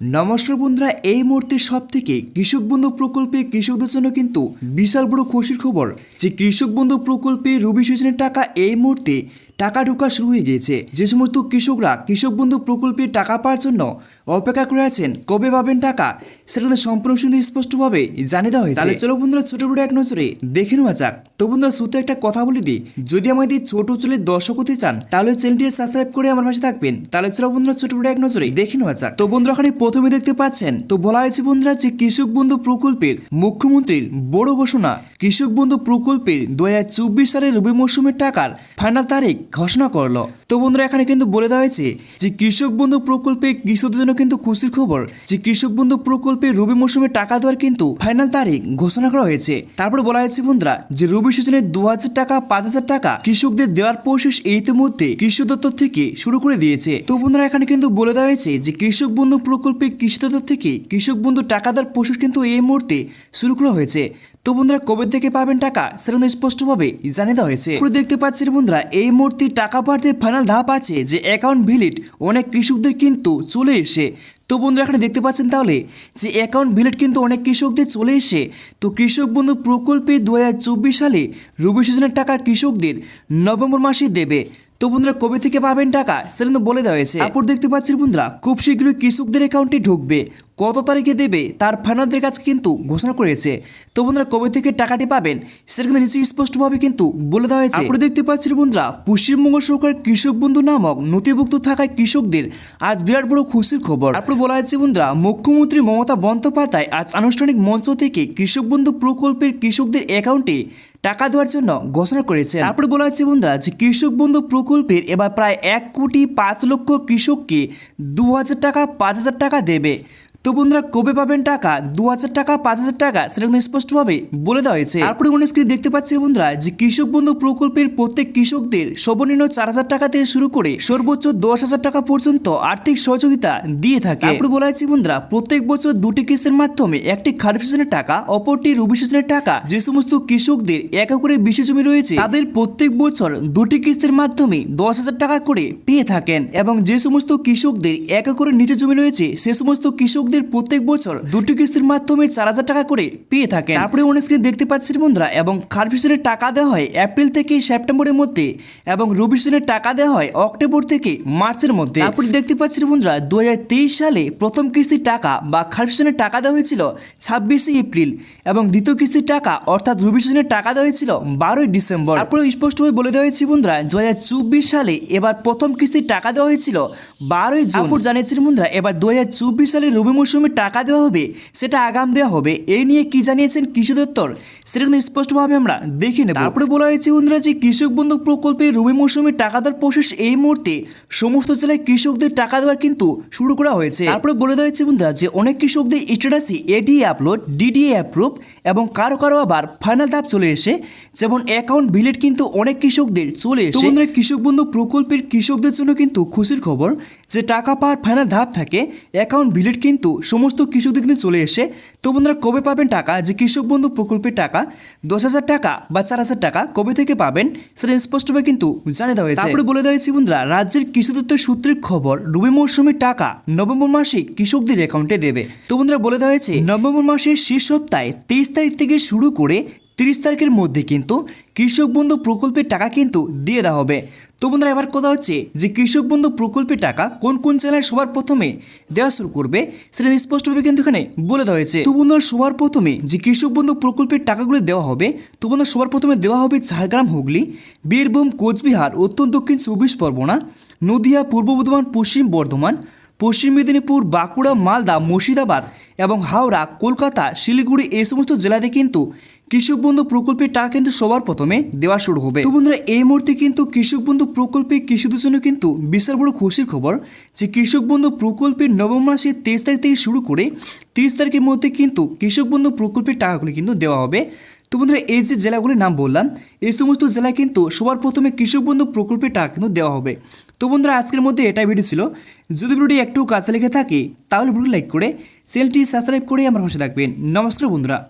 নমস্কার বন্ধুরা, এই মুহূর্তে সব থেকে কৃষক বন্ধু প্রকল্পে কৃষকদের জন্য কিন্তু বিশাল বড় খুশির খবর। যে কৃষক বন্ধু প্রকল্পে রবি সিজনের টাকা এই মুহূর্তে টাকা ঢোকা শুরু হয়ে গিয়েছে। যে সমস্ত কৃষকরা কৃষক বন্ধু প্রকল্পে টাকা পাওয়ার জন্য অপেক্ষা করে আছেন, কবে পাবেন টাকা, সেটা সম্পূর্ণ কিন্তু স্পষ্টভাবে জানিয়ে দেওয়া হয়েছে। তাহলে চলো বন্ধুরা ছোট বড় এক নজরে দেখে নেওয়া যাক। তো বন্ধুরা, শুধু একটা কথা বলে দিই, যদি আমাদের ছোট চুলের দর্শক হতে চান, তাহলে চ্যানেলটি সাবস্ক্রাইব করে আমার পাশে থাকবেন। তাহলে চলো বন্ধুরা ছোট বড় এক নজরে দেখে নেওয়া যাক। তো বন্ধুরা, এখানে প্রথমে দেখতে পাচ্ছেন, তো বলা হয়েছে বন্ধুরা যে কৃষক বন্ধু প্রকল্পের মুখ্যমন্ত্রীর বড় ঘোষণা। কৃষক বন্ধু প্রকল্পের দু হাজার চব্বিশ সালের রবি মৌসুমের টাকার ফাইনাল তারিখ ঘোষণা করল। তো বন্ধুরা, এখানে কিন্তু বলে দেওয়া হয়েছে যে কৃষক বন্ধু প্রকল্পে কৃষকদের জন্য কিন্তু খুশির খবর যে কৃষক বন্ধু প্রকল্পে রবি মৌসুমে টাকা দেওয়ার কিন্তু ফাইনাল তারিখ ঘোষণা করা হয়েছে। তারপরে বলা হয়েছে, বন্ধুরা, যে রবি সিজনে দু হাজার টাকা পাঁচ হাজার টাকা কৃষকদের দেওয়ার প্রসেস ইতিমধ্যে কৃষি দপ্তর থেকে শুরু করে দিয়েছে। তো বন্ধুরা, এখানে কিন্তু বলে দেওয়া হয়েছে যে কৃষক বন্ধু প্রকল্পে কৃষি দপ্তর থেকে কৃষক বন্ধু টাকা দেওয়ার প্রসেস কিন্তু এই মুহূর্তে শুরু করা হয়েছে। তো বন্ধুরা কবে থেকে পাবেন টাকা সেটা কিন্তু স্পষ্টভাবে জানিয়ে দেওয়া হয়েছে। দেখতে পাচ্ছেন বন্ধুরা, এই মুহূর্তে টাকা পাঠাতে ফাইনাল ধাপ আছে, যে অ্যাকাউন্ট ভিলিট অনেক কৃষকদের কিন্তু চলে এসে, তো বন্ধুরা এখানে দেখতে পাচ্ছেন তাহলে, যে অ্যাকাউন্ট ভিলেট কিন্তু অনেক কৃষকদের চলে এসে, তো কৃষক বন্ধু প্রকল্পে দু হাজার চব্বিশ সালে রবি সিজনের টাকা কৃষকদের নভেম্বর মাসে দেবে। তো বন্ধুরা কবে থেকে পাবেন টাকা সেটা কিন্তু বলে দেওয়া হয়েছে। তারপর দেখতে পাচ্ছেন বন্ধুরা, খুব শীঘ্রই কৃষকদের অ্যাকাউন্টে ঢুকবে। কত তারিখে দেবে তার ফাইনালদের কাছে কিন্তু ঘোষণা করেছে। তো বন্ধুরা কবে থেকে টাকাটি পাবেন সেটা কিন্তু নিচে স্পষ্টভাবে কিন্তু বলে দেওয়া হয়েছে। আপনারা দেখতে পাচ্ছেন বন্ধুরা পশ্চিমবঙ্গ সরকার কৃষক বন্ধু নামক নথিভুক্ত থাকায় কৃষকদের আজ বিরাট বড় খুশির খবর। তারপর বলা হয়েছে বন্ধুরা মুখ্যমন্ত্রী মমতা বন্দ্যোপাধ্যায় আজ আনুষ্ঠানিক মঞ্চ থেকে কৃষক বন্ধু প্রকল্পের কৃষকদের অ্যাকাউন্টে টাকা দেওয়ার জন্য ঘোষণা করেছে তারপরে বলা হচ্ছে বন্ধুরা যে কৃষক বন্ধু প্রকল্পের এবার প্রায় এক কোটি পাঁচ লক্ষ কৃষককে দু হাজার টাকা পাঁচ হাজার টাকা দেবে। তো বন্ধুরা, কবে পাবেন টাকা? দু হাজার টাকা, পাঁচ হাজার টাকা, সেটা কিন্তু স্পষ্টভাবে বলে দেওয়া হয়েছে। তারপরে অনেক স্ক্রিন দেখতে পাচ্ছি বন্ধুরা যে কৃষক বন্ধু প্রকল্পের প্রত্যেক কৃষকদের সর্বনিম্ন চার হাজার টাকা থেকে শুরু করে সর্বোচ্চ দশ হাজার টাকা পর্যন্ত আর্থিক সহযোগিতা দিয়ে থাকে। তারপরে বলা হয়েছে বন্ধুরা, প্রত্যেক বছর দুটি কিস্তির মাধ্যমে একটি খারিফ সিজনের টাকা, অপরটি রবি সিজনের টাকা। যে সমস্ত কৃষকদের একা করে বেশি জমি রয়েছে, তাদের প্রত্যেক বছর দুটি কিস্তির মাধ্যমে দশ হাজার টাকা করে পেয়ে থাকেন। এবং যে সমস্ত কৃষকদের একা করে নিচে জমি রয়েছে, সে সমস্ত কৃষকদের প্রত্যেক বছর দুটি কিস্তির মাধ্যমে চার হাজার টাকা করে পেয়ে থাকেন। তারপরে অনেক দেখতে পাচ্ছেন বন্ধুরা, এবং খারিফ সিজনের টাকা দেওয়া হয় এপ্রিল থেকে সেপ্টেম্বরের মধ্যে এবং রবি টাকা দেওয়া হয় অক্টোবর থেকে মার্চের মধ্যে। তারপরে দেখতে পাচ্ছেন বন্ধুরা দু সালে প্রথম কিস্তির টাকা বা খারিফ সিজনের টাকা দেওয়া হয়েছিল ছাব্বিশে এপ্রিল এবং দ্বিতীয় কিস্তির টাকা অর্থাৎ রবি সিজনের টাকা দেওয়া হয়েছিল বারোই ডিসেম্বর। তারপরে স্পষ্টভাবে বলে দেওয়া হয়েছে বন্ধুরা দু সালে এবার প্রথম কিস্তির টাকা দেওয়া হয়েছিল বারোই জুন। তারপর জানিয়েছিলেন বন্ধুরা, এবার দু হাজার চব্বিশ সালে রবি মৌসুমে টাকা দেওয়া হবে সেটা আগাম দেওয়া হবে। এই নিয়ে কি জানিয়েছেন কৃষি দপ্তর? সেটা কিন্তু স্পষ্টভাবে আমরা দেখে নেব। তারপরে বলা হয়েছে বন্ধুরা যে কৃষক বন্ধু প্রকল্পে রবি মৌসুমে টাকা দেওয়ার প্রসেস এই মুহূর্তে সমস্ত জেলায় কৃষকদের টাকা দেওয়ার কিন্তু শুরু করা হয়েছে। তারপরে বলে দেওয়া হয়েছে বন্ধুরা যে অনেক কৃষকদের স্ট্যাটাসে এডি আপলোড ডিডিএ অ্যাপ্রুভ এবং কারও কারও আবার ফাইনাল ধাপ চলে এসে যেমন অ্যাকাউন্ট ভিলেট কিন্তু অনেক কৃষকদের চলে এসে। বন্ধুরা কৃষক বন্ধু প্রকল্পের কৃষকদের জন্য কিন্তু খুশির খবর যে টাকা পাওয়ার ফাইনাল ধাপ থাকে অ্যাকাউন্ট ভিলেট কিন্তু সমস্ত কৃষকদের কিন্তু চলে এসে, তো বন্ধুরা কবে পাবেন টাকা? যে কৃষক বন্ধু প্রকল্পের টাকা, দশ হাজার টাকা বা চার হাজার টাকা কবে থেকে পাবেন সেটা স্পষ্টভাবে কিন্তু জানিয়ে দেওয়া হয়েছে। তারপরে বলে দেওয়া হয়েছে বন্ধুরা, রাজ্যের কৃষি দপ্তর সূত্রের খবর, রবি মৌসুমের টাকা নভেম্বর মাসে কৃষকদের অ্যাকাউন্টে দেবে। তো বন্ধুরা বলে দেওয়া হয়েছে, নভেম্বর মাসের শেষ সপ্তাহে তেইশ তারিখ থেকে শুরু করে তিরিশ তারিখের মধ্যে কিন্তু কৃষক বন্ধু প্রকল্পের টাকা কিন্তু দিয়ে দেওয়া হবে। তো বন্ধুরা, এবার কথা হচ্ছে যে কৃষক বন্ধু প্রকল্পের টাকা কোন কোন জেলায় সবার প্রথমে দেওয়া শুরু করবে সেটা স্পষ্টভাবে কিন্তু এখানে বলে দেওয়া হয়েছে। তো বন্ধুরা, সবার প্রথমে যে কৃষক বন্ধু প্রকল্পের টাকাগুলো দেওয়া হবে, তো বন্ধুরা, সবার প্রথমে দেওয়া হবে ঝাড়গ্রাম, হুগলি, বীরভূম, কোচবিহার উত্তর দক্ষিণ চব্বিশ পরগনা, নদিয়া, পূর্ব বর্ধমান, পশ্চিম বর্ধমান, পশ্চিম মেদিনীপুর, বাঁকুড়া, মালদা, মুর্শিদাবাদ এবং হাওড়া, কলকাতা, শিলিগুড়ি এই সমস্ত জেলাতে কিন্তু কৃষক বন্ধু প্রকল্পের টাকা কিন্তু সবার প্রথমে দেওয়া শুরু হবে। তো বন্ধুরা, এই মুহূর্তে কিন্তু কৃষক বন্ধু প্রকল্পে কৃষকদের জন্য কিন্তু বিশাল বড় খুশির খবর যে কৃষক বন্ধু প্রকল্পের নবম মাসের তেইশ তারিখ থেকে শুরু করে তিরিশ তারিখের মধ্যে কিন্তু কৃষক বন্ধু প্রকল্পের টাকাগুলি কিন্তু দেওয়া হবে। তো বন্ধুরা, এই যে জেলাগুলির নাম বললাম, এই সমস্ত জেলায় কিন্তু সবার প্রথমে কৃষক বন্ধু প্রকল্পের টাকা কিন্তু দেওয়া হবে। তো বন্ধুরা, আজকের মধ্যে এটাই ভিডিও ছিল। যদি ভিডিওটি একটু কাছে লেগে থাকে, তাহলে ভিডিও লাইক করে, চ্যানেলটি সাবস্ক্রাইব করে আমার পাশে থাকবেন। নমস্কার বন্ধুরা।